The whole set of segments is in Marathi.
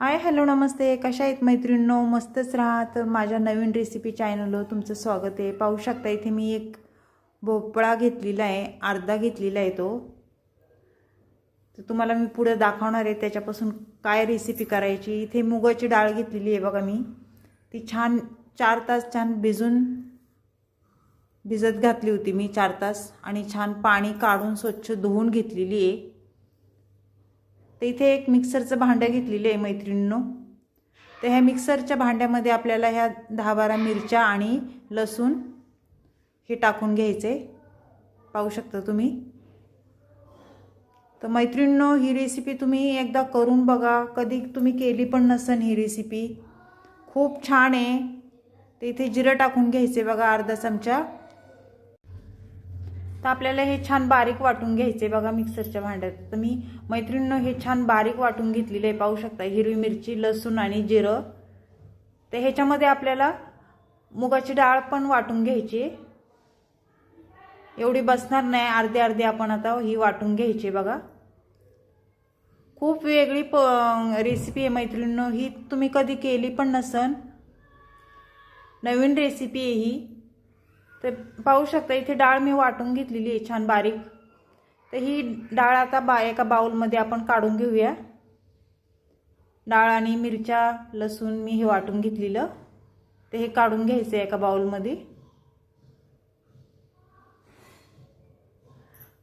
हाय हॅलो नमस्ते. कशा आहेत मैत्रिणींनो? मस्तच राहा तर माझ्या नवीन रेसिपी चॅनलवर तुमचं स्वागत आहे. पाहू शकता इथे मी एक भोपळा घेतलेला आहे. अर्धा घेतलेला आहे तो. तर तुम्हाला मी पुढं दाखवणार आहे त्याच्यापासून काय रेसिपी करायची. इथे मुगाची डाळ घेतलेली आहे बघा मी. ती छान चार तास छान भिजून भिजत घातली होती मी चार तास. आणि छान पाणी काढून स्वच्छ धुवून घेतलेली आहे. तर इथे एक मिक्सरचं भांडं घेतलेलं आहे मैत्रिणींनो. तर ह्या मिक्सरच्या भांड्यामध्ये आपल्याला ह्या दहा बारा मिरच्या आणि लसूण हे टाकून घ्यायचे. पाहू शकता तुम्ही? तर मैत्रिणींनो ही रेसिपी तुम्ही एकदा करून बघा. कधी तुम्ही केली पण नसन ही रेसिपी खूप छान आहे. तर इथे जिरं टाकून घ्यायचे बघा अर्धा चमचा. तर आपल्याला हे छान बारीक वाटून घ्यायचे बघा मिक्सरच्या भांड्यात. तर मी मैत्रिणीनं हे छान बारीक वाटून घेतलेलं आहे. पाहू शकता हिरवी मिरची लसूण आणि जिरं. तर ह्याच्यामध्ये आपल्याला मुगाची डाळ पण वाटून घ्यायची. एवढी बसणार नाही अर्धे अर्धे आपण आता ही वाटून घ्यायची बघा. खूप वेगळी प रेसिपी आहे मैत्रिणीनं ही. तुम्ही कधी केली पण नसन. नवीन रेसिपी आहे ही. तर पाहू शकता इथे डाळ मी वाटून घेतलेली आहे छान बारीक. तर ही डाळ आता बा एका बाउलमध्ये आपण काढून घेऊया. डाळ आणि मिरच्या लसूण मी हे वाटून घेतलेलं. ते हे काढून घ्यायचं एका बाउलमध्ये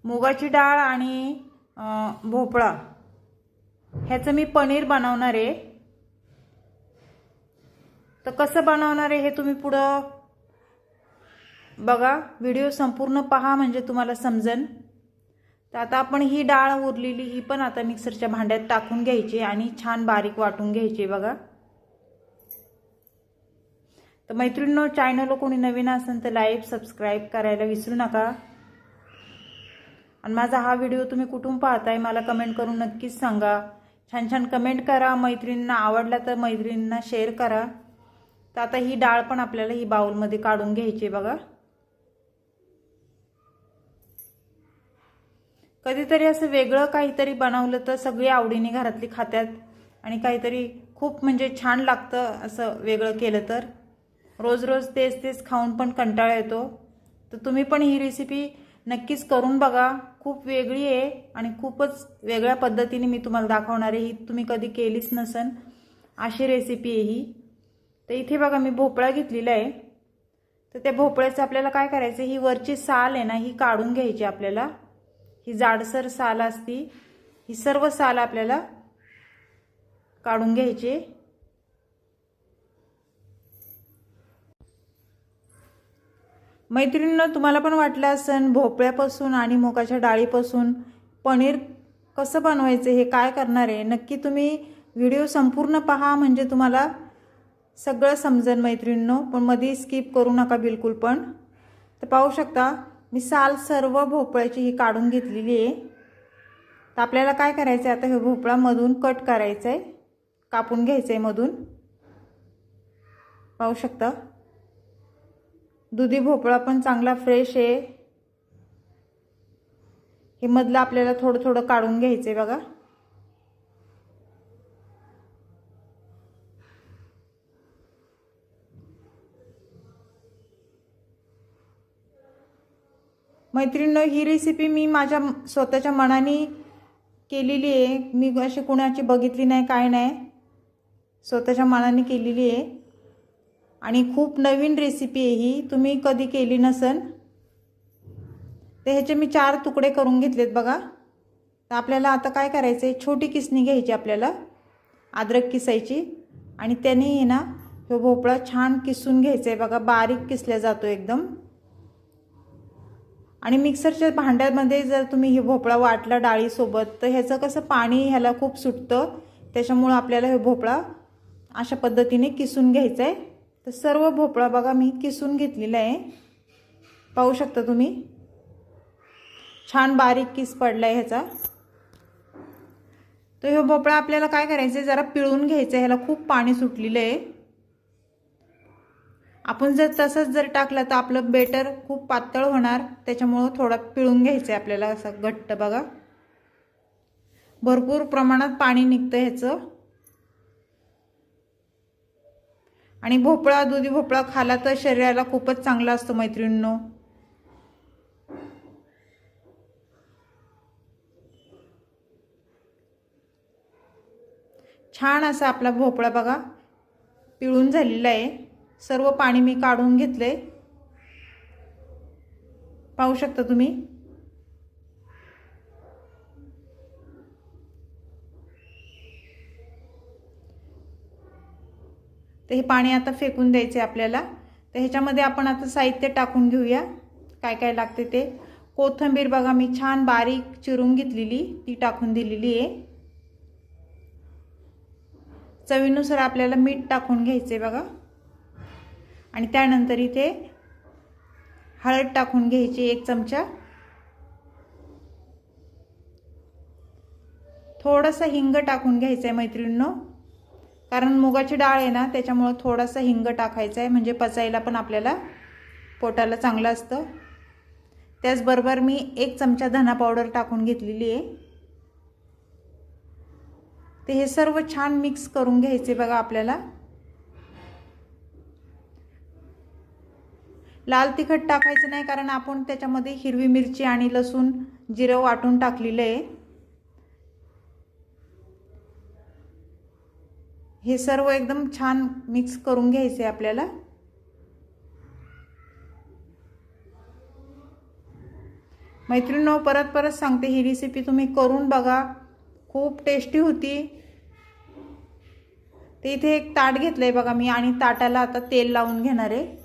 मुगाची डाळ आणि भोपळा. ह्याचं मी पनीर बनवणार आहे. तर कसं बनवणार आहे हे तुम्ही पुढं बघा व्हिडिओ संपूर्ण पहा म्हणजे तुम्हाला समजेल. तर आता आपण ही डाळ उरलेली ही पण आता मिक्सरच्या भांड्यात टाकून घ्यायची आणि छान बारीक वाटून घ्यायची बघा. तर मैत्रिणींनो चॅनल कोणी नवीन असेल तर लाईक सबस्क्राईब करायला विसरू नका. आणि माझा हा व्हिडिओ तुम्ही कुठून पाहताय मला कमेंट करून नक्कीच सांगा. छान छान कमेंट करा. मैत्रिणींना आवडला तर मैत्रिणींना शेअर करा. तर आता ही डाळ पण आपल्याला ही बाउलमध्ये काढून घ्यायची बघा. कधीतरी असं वेगळं काहीतरी बनवलं तर सगळी आवडीने घरातली खात्यात आणि काहीतरी खूप म्हणजे छान लागतं असं वेगळं केलं तर. रोज रोज तेच तेच खाऊन पण कंटाळा येतो. तर तुम्ही पण ही रेसिपी नक्कीच करून बघा. खूप वेगळी आहे आणि खूपच वेगळ्या पद्धतीने मी तुम्हाला दाखवणार आहे. ही तुम्ही कधी केलीच नसन. अशी रेसिपी आहे ही. तर इथे बघा मी भोपळा घेतलेला आहे. तर त्या भोपळ्याचं आपल्याला काय करायचं ही वरची साल आहे ना ही काढून घ्यायची आपल्याला. ही जाडसर साल असती ही सर्व साल आपल्याला काढून घ्यायची. मैत्रिणीनं तुम्हाला पण वाटलं असन भोपळ्यापासून आणि मोकाच्या डाळीपासून पनीर कसं बनवायचं हे काय करणार आहे? नक्की तुम्ही व्हिडिओ संपूर्ण पहा म्हणजे तुम्हाला सगळं समजेल मैत्रिणींनो पण मध्ये स्किप करू नका बिलकुल पण. तर पाहू शकता मी साल सर्व भोपळ्याची ही काढून घेतलेली आहे. तर आपल्याला काय करायचं आहे आता हे भोपळामधून कट करायचं आहे कापून घ्यायचं आहे मधून. पाहू शकता? दुधी भोपळा पण चांगला फ्रेश आहे. हे मधलं आपल्याला थोडं थोडं काढून घ्यायचं आहे बघा. मैत्रिणीनं ही रेसिपी मी माझ्या स्वतःच्या मनाने केलेली आहे. मी अशी कुणाची बघितली नाही काय नाही. स्वतःच्या मनाने केलेली आहे. आणि खूप नवीन रेसिपी आहे ही. तुम्ही कधी केली नसन. तर ह्याचे मी चार तुकडे करून घेतलेत बघा. तर आपल्याला आता काय करायचं आहे छोटी किसणी घ्यायची आपल्याला. अद्रक किसायची. आणि त्याने हे ना हे भोपळा छान किसून घ्यायचं आहे बघा. बारीक किसल्या जातो एकदम. आणि मिक्सरच्या भांड्यामध्ये जर तुम्ही हे भोपळा वाटला डाळीसोबत तर ह्याचं कसं पाणी ह्याला खूप सुटतं. त्याच्यामुळं आपल्याला हे भोपळा अशा पद्धतीने किसून घ्यायचा आहे तर सर्व भोपळा बघा मी किसून घेतलेला आहे. पाहू शकता तुम्ही? छान बारीक किस पडला आहे ह्याचा. तर हे भोपळा आपल्याला काय करायचं आहे जरा पिळून घ्यायचं आहे ह्याला खूप पाणी सुटलेलं आहे. आपण जर तसंच जर टाकलं तर आपलं बेटर खूप पातळ होणार. त्याच्यामुळं थोडा पिळून घ्यायचं आहे आपल्याला असं घट्ट बघा. भरपूर प्रमाणात पाणी निघतं ह्याचं. आणि भोपळा दुधी भोपळा खाला तर शरीराला खूपच चांगला असतो मैत्रिणींनो. छान असा आपला भोपळा बघा. पिळून झालेला आहे. सर्व पाणी मी काढून घेतले. पाहू शकता तुम्ही? तर हे पाणी आता फेकून द्यायचे आपल्याला. तर ह्याच्यामध्ये आपण आता साहित्य टाकून घेऊया. काय काय लागते ते. कोथंबीर बघा मी छान बारीक चिरून घेतलेली. ती टाकून दिलेली आहे. चवीनुसार आपल्याला मीठ टाकून घ्यायचे बघा. आणि त्यानंतर इथे हळद टाकून घ्यायची एक चमचा. थोडंसं हिंग टाकून घ्यायचं आहे मैत्रिणींनो. कारण मुगाची डाळ आहे ना त्याच्यामुळं थोडासा हिंग टाकायचा आहे म्हणजे पचायला पण आपल्याला पोटाला चांगलं असतं. त्याचबरोबर मी एक चमचा धना पावडर टाकून घेतलेली आहे. ते हे सर्व छान मिक्स करून घ्यायचे बघा आपल्याला. लाल तिखट टाकायचं नाही कारण आपण त्याच्यामध्ये हिरवी मिरची आणि लसूण जिरं वाटून टाकलेलं आहे. हे सर्व एकदम छान मिक्स करून घ्यायचे आपल्याला. मैत्रिणीनो परत परत सांगते ही रेसिपी तुम्ही करून बघा. खूप टेस्टी होती. ते इथे एक ताट घेतलं आहे बघा मी आणि ताटाला आता तेल लावून घेणार आहे.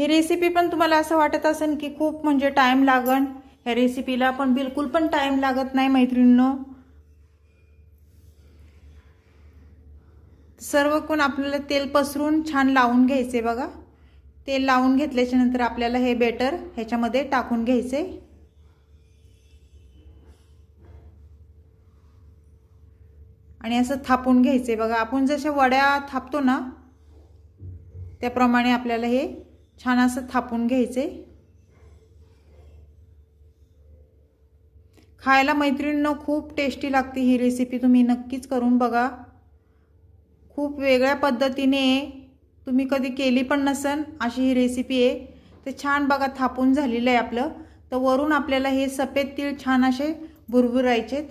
ही रेसिपी पण तुम्हाला असं वाटत असेल की खूप म्हणजे टाईम लागन. ह्या रेसिपीला पण बिलकुल पण टाईम लागत नाही मैत्रिणींनो. सर्व कोण आपल्याला तेल पसरून छान लावून घ्यायचे बघा. तेल लावून घेतल्याच्या नंतर आपल्याला हे बेटर ह्याच्यामध्ये टाकून घ्यायचे. आणि असं थापून घ्यायचे बघा. आपण जशा वड्या थापतो ना त्याप्रमाणे आपल्याला हे छान असं थापून घ्यायचे. खायला मैत्रिणींना खूप टेस्टी लागते ही रेसिपी तुम्ही नक्कीच करून बघा. खूप वेगळ्या पद्धतीने तुम्ही कधी केली पण नसन अशी ही रेसिपी आहे. तर छान बघा थापून झालेलं आहे आपलं. तर वरून आपल्याला हे सफेद तीळ छान असे भुरभुरायचेत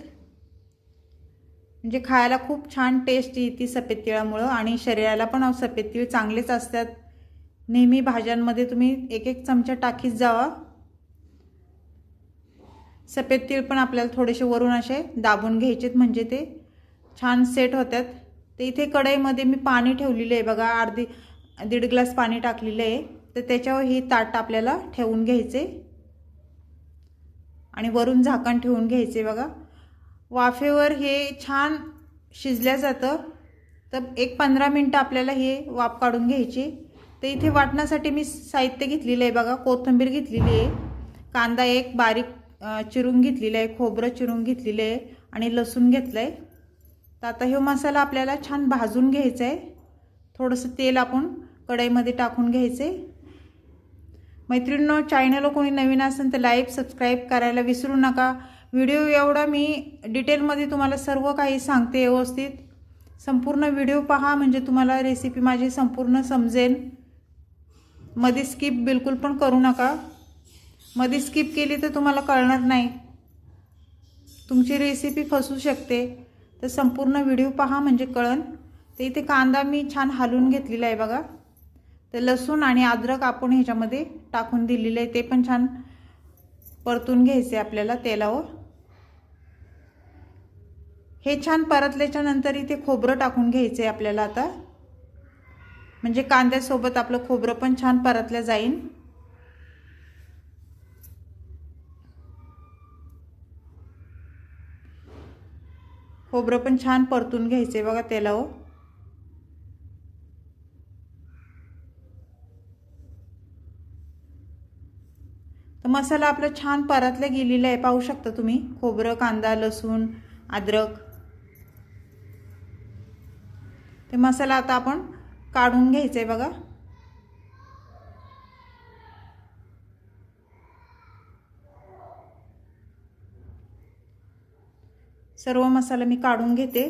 म्हणजे खायला खूप छान टेस्ट येते सफेद तिळामुळं आणि शरीराला पण सफेद तीळ चांगलेच असतात. नेहमी भाज्यांमध्ये तुम्ही एक एक चमचा टाकीत जावा. सफेद तीळ पण आपल्याला थोडेसे वरून असे दाबून घ्यायचेत म्हणजे ते छान सेट होतात तर इथे कढईमध्ये मी पाणी ठेवलेलं आहे. बघा अर्धी दीड ग्लास पाणी टाकलेलं आहे. तर त्याच्यावर ही ताट आपल्याला ठेवून घ्यायचे. आणि वरून झाकण ठेवून घ्यायचे बघा. वाफेवर हे छान शिजल्या जातं. तर एक पंधरा मिनटं आपल्याला हे वाफ काढून घ्यायची. तर इथे वाटण्यासाठी मी साहित्य घेतलेलं आहे बघा कोथिंबीर घेतलेली आहे कांदा एक बारीक चिरून घेतलेला आहे खोबरं चिरून घेतलेलं आहे आणि लसूण घेतलं आहे तर आता हे मसाला आपल्याला छान भाजून घ्यायचा आहे. थोडंसं तेल आपण कढईमध्ये टाकून घ्यायचे मैत्रिणींनो चॅनल कोणी नवीन असेल तर लाईक सबस्क्राईब करायला विसरू नका. व्हिडिओ एवढा मी डिटेलमध्ये तुम्हाला सर्व काही सांगते व्यवस्थित. संपूर्ण व्हिडिओ पहा म्हणजे तुम्हाला रेसिपी माझी संपूर्ण समजेल. मध्ये स्किप बिलकुल पण करू नका. मध्ये स्किप केली तर तुम्हाला कळणार नाही. तुमची रेसिपी फसू शकते. तर संपूर्ण व्हिडिओ पहा म्हणजे कळन. तर इथे कांदा मी छान हलवून घेतलेला आहे बघा. तर लसूण आणि अद्रक आपण ह्याच्यामध्ये टाकून दिलेलं आहे. ते पण छान परतून घ्यायचे आपल्याला तेलावर. हे छान परतल्याच्या नंतर इथे खोबरं टाकून घ्यायचं आहे आपल्याला आता. म्हणजे कांद्यासोबत आपलं खोबरं पण छान परतलं जाईल खोबरं पण छान परतून घ्यायचे बघा तेलावर. तर मसाला आपला छान परतला गेलेला आहे. पाहू शकता तुम्ही. खोबरं कांदा लसूण अद्रक. ते मसाला आता आपण काढून घ्यायचं आहे बघा. सर्व मसाला मी काढून घेते.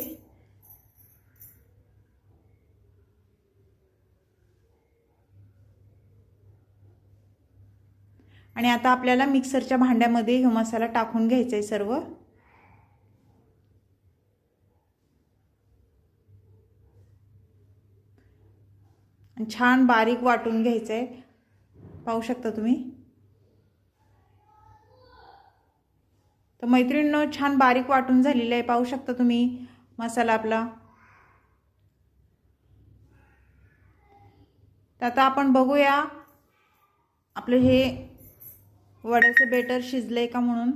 आणि आता आपल्याला मिक्सरच्या भांड्यामध्ये हे मसाला टाकून घ्यायचा आहे सर्व. आणि छान बारीक वाटून घ्यायचं आहे पाहू शकता तुम्ही? तर मैत्रिणीनं छान बारीक वाटून झालेलं आहे. पाहू शकता तुम्ही मसाला आपला. तर आता आपण बघूया आपलं हे वड्याचं बेटर शिजलंय का म्हणून.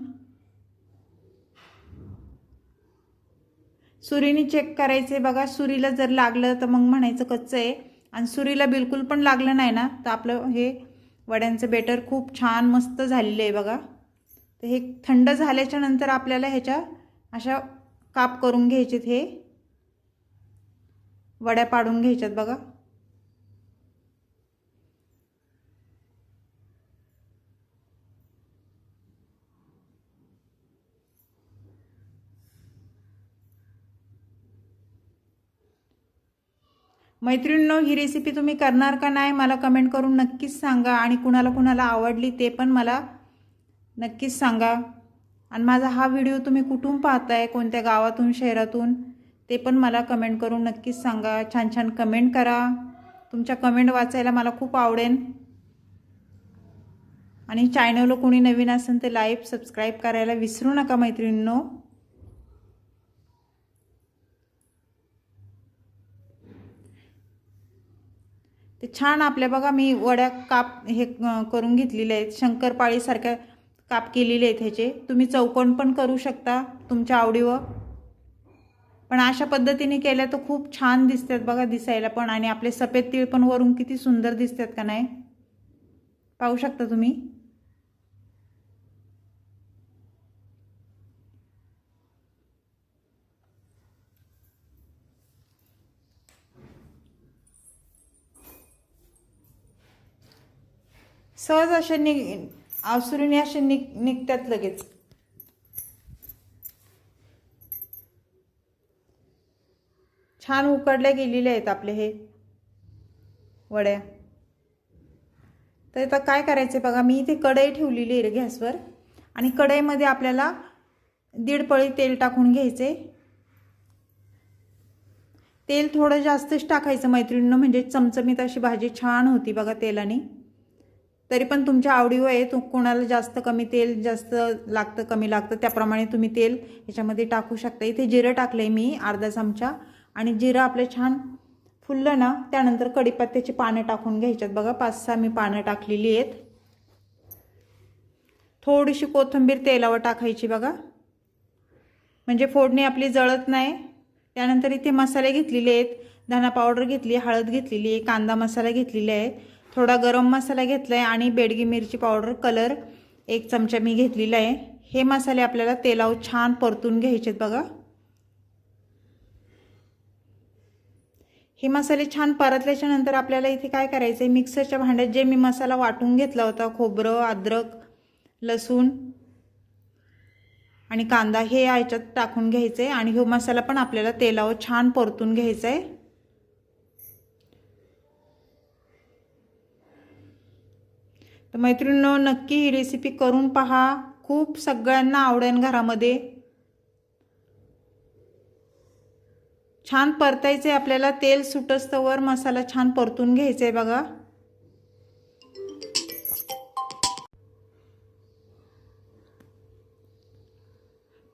सुरीने चेक करायचे बघा सुरीला जर लागलं तर मग म्हणायचं कच्चं आहे आणि सुरीला बिलकुल पण लागलं नाही ना. तर आपलं हे वड्यांचं बेटर खूप छान मस्त झालेलं आहे बघा. तर हे थंड झाल्याच्यानंतर आपल्याला ह्याच्या अशा काप करून घ्यायचेत हे. वड्या पाडून घ्यायच्यात बघा. मैत्रिणींनो ही रेसिपी तुम्ही करणार का नाही मला कमेंट करून नक्कीच सांगा. आणि कुणाला कुणाला आवडली ते पण मला नक्कीच सांगा. आणि माझा हा व्हिडिओ तुम्ही कुठून पाहताय कोणत्या गावातून शहरातून ते पण मला कमेंट करून नक्कीच सांगा. छान छान कमेंट करा. तुमच्या कमेंट वाचायला मला खूप आवडेल. आणि चॅनलला कोणी नवीन असेल ते लाईव्ह सबस्क्राईब करायला विसरू नका मैत्रिणींनो. ते छान आपल्या बघा मी वड्या काप हे करून घेतलेले आहेत. शंकरपाळीसारख्या काप केलेले आहेत ह्याचे. तुम्ही चौकोन पण करू शकता तुमच्या आवडीवर. पण अशा पद्धतीने केल्या तर खूप छान दिसतात बघा दिसायला पण. आणि आपले सफेद तीळ पण वरून किती सुंदर दिसतात का नाही? पाहू शकता तुम्ही? सहज असे निघ आसुरीने असे निघ निघतात लगेच. छान उकडल्या गेलेले आहेत आपले हे वड्या. तर आता काय करायचं बघा मी इथे कढई ठेवलेली आहे गॅसवर आणि कढईमध्ये आपल्याला दीड पळी तेल टाकून घ्यायचे. तेल थोडं जास्तच टाकायचं मैत्रिणीनं म्हणजे चमचमीत अशी भाजी छान होती बघा तेलाने. तरी पण तुमच्या आवडीवर आहे तू कोणाला जास्त कमी तेल जास्त लागतं कमी लागतं त्याप्रमाणे तुम्ही तेल याच्यामध्ये टाकू शकता. इथे जिरं टाकलं आहे मी अर्धा चमचा. आणि जिरं आपलं छान फुललं ना त्यानंतर कडीपत्त्याची पानं टाकून घ्यायच्यात. बघा पाच सहा मी पानं टाकलेली आहेत. थोडीशी कोथिंबीर तेलावर टाकायची बघा. म्हणजे फोडणी आपली जळत नाही. त्यानंतर इथे मसाले घेतलेले आहेत. धना पावडर घेतली हळद घेतलेली आहे कांदा मसाला घेतलेला आहे. थोडा गरम मसाला घेतला आहे आणि बेडगी मिरची पावडर कलर एक चमचा मी घेतलेला आहे. हे मसाले आपल्याला तेलावर छान परतून घ्यायचे बघा. हे मसाले छान परतल्याच्या नंतर आपल्याला इथे काय करायचं आहे मिक्सरच्या भांड्यात जे मी मसाला वाटून घेतला होता खोबरं अद्रक लसूण आणि कांदा हे याच्यात टाकून घ्यायचं आहे आणि हो मसाला पण आपल्याला तेलावर छान परतून घ्यायचा आहे तर मैत्रिणींनो नक्की ही रेसिपी करून पहा. खूप सगळ्यांना आवडेल घरामध्ये. छान परतायचं आहे आपल्याला. तेल सुटस्तवर मसाला छान परतून घ्यायचा आहे बघा.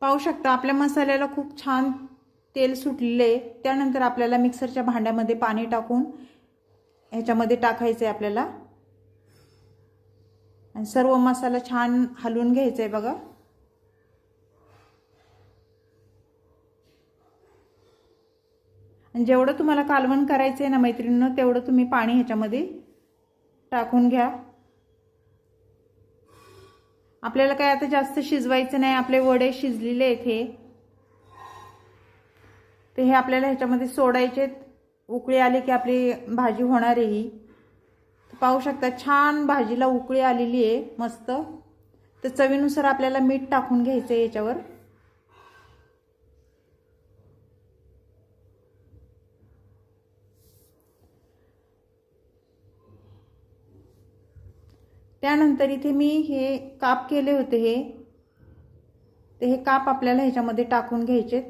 पाहू शकता आपल्या मसाल्याला खूप छान तेल सुटलेलं आहे. त्यानंतर आपल्याला मिक्सरच्या भांड्यामध्ये पाणी टाकून ह्याच्यामध्ये टाकायचं आहे आपल्याला. आणि सर्व मसाला छान हलवून घ्यायचा आहे बघा. आणि जेवढं तुम्हाला कालवण करायचं आहे ना मैत्रिणीनं तेवढं तुम्ही पाणी ह्याच्यामध्ये टाकून घ्या. आपल्याला काय आता जास्त शिजवायचं नाही आपले वडे शिजलेले आहेत हे. ते हे आपल्याला ह्याच्यामध्ये सोडायचे उकळी आली की आपली भाजी होणार आहे ही. पाहू शकता छान भाजीला उकळी आलेली आहे मस्त. तर चवीनुसार आपल्याला मीठ टाकून घ्यायचं आहे याच्यावर. त्यानंतर इथे मी हे काप केले होते हे. ते हे काप आपल्याला ह्याच्यामध्ये टाकून घ्यायचेत.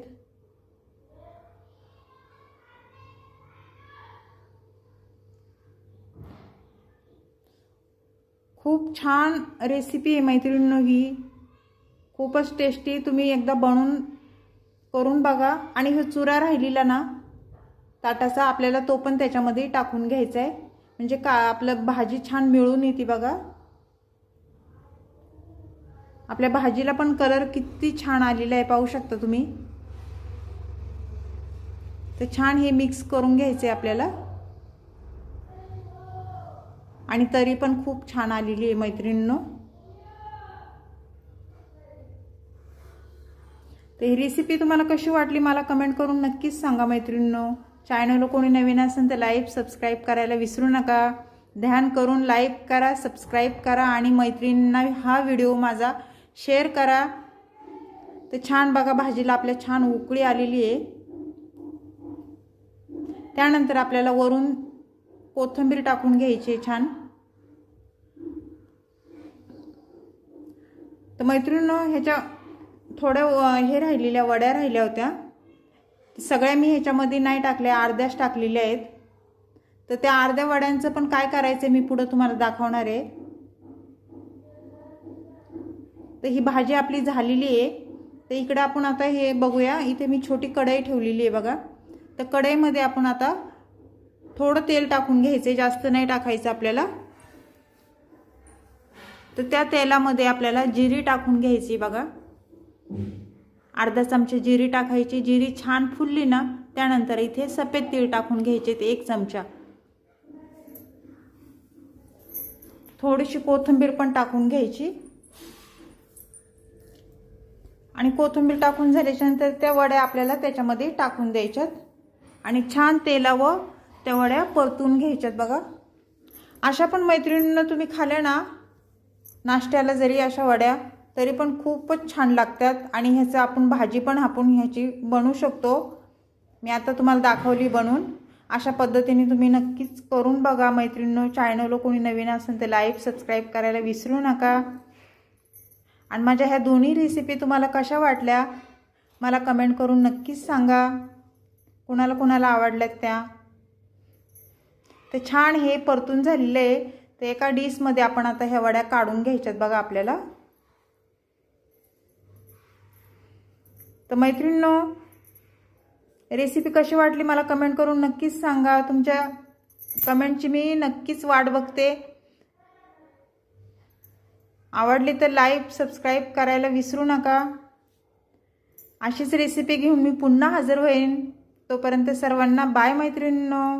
खूप छान रेसिपी आहे मैत्रिणींनो ही. खूपच टेस्टी तुम्ही एकदा बनवून करून बघा. आणि हे चुरा राहिलेला ना ताटाचा आपल्याला तो पण त्याच्यामध्ये टाकून घ्यायचा आहे म्हणजे का आपलं भाजी छान मिळून येते बघा. आपल्या भाजीला पण कलर किती छान आलेला आहे पाहू शकता तुम्ही. तर छान हे मिक्स करून घ्यायचं आहे आपल्याला. आणि तरी पण खूप छान आलेली आहे मैत्रिणींनो. तर ही रेसिपी तुम्हाला कशी वाटली मला कमेंट करून नक्कीच सांगा मैत्रिणींनो. चॅनलला कोणी नवीन असेल तर लाईव्ह सबस्क्राईब करायला विसरू नका. ध्यान करून लाईक करा सबस्क्राईब करा आणि मैत्रिणींना हा व्हिडिओ माझा शेअर करा. तर छान बघा भाजीला आपल्या छान उकळी आलेली आहे. त्यानंतर आपल्याला वरून कोथिंबीर टाकून घ्यायची आहे छान. तर मैत्रिणीनं ह्याच्या थोड्या हे राहिलेल्या वड्या राहिल्या होत्या. सगळ्या मी ह्याच्यामध्ये नाही टाकल्या अर्ध्याच टाकलेल्या आहेत. तर त्या अर्ध्या वड्यांचं पण काय करायचं मी पुढं तुम्हाला दाखवणार आहे. तर ही भाजी आपली झालेली आहे. तर इकडं आपण आता हे बघूया. इथे मी छोटी कढई ठेवलेली आहे बघा. तर कढईमध्ये आपण आता थोडं तेल टाकून घ्यायचं जास्त नाही टाकायचं आपल्याला. तर त्या तेलामध्ये आपल्याला जिरी टाकून घ्यायची बघा. अर्धा चमचा जिरी टाकायची जिरी छान फुलली ना त्यानंतर इथे सफेद तीळ टाकून घ्यायचे ते एक चमचा. थोडीशी कोथिंबीर पण टाकून घ्यायची. आणि कोथिंबीर टाकून झाल्याच्यानंतर त्या वड्या आपल्याला त्याच्यामध्ये टाकून द्यायच्यात. आणि छान तेलावं त्या वड्या परतून घ्यायच्यात बघा. अशा पण मैत्रिणींना तुम्ही खाल्या ना नाश्त्याला जरी अशा वड्या तरी पण खूपच छान लागतात. आणि ह्याचं आपण भाजी पण आपण ह्याची बनवू शकतो. मी आता तुम्हाला दाखवली बनवून. अशा पद्धतीने तुम्ही नक्कीच करून बघा मैत्रिणींनो चॅनलला कोणी नवीन असेल तर लाईक सबस्क्राईब करायला विसरू नका. आणि माझ्या ह्या दोन्ही रेसिपी तुम्हाला कशा वाटल्या मला कमेंट करून नक्कीच सांगा. कुणाला कुणाला आवडल्यात त्या? तर छान हे परतून झालेलं आहे. तर एका डिशमध्ये आपण आता ह्या वड्या काढून घ्यायच्यात. बघा आपल्याला. तर मैत्रिणींनो रेसिपी कशी वाटली मला कमेंट करून नक्कीच सांगा. तुमच्या कमेंटची मी नक्कीच वाट बघते. आवडली तर लाईक सबस्क्राईब करायला विसरू नका. अशीच रेसिपी घेऊन मी पुन्हा हजर होईन. तोपर्यंत सर्वांना बाय मैत्रिणींनो.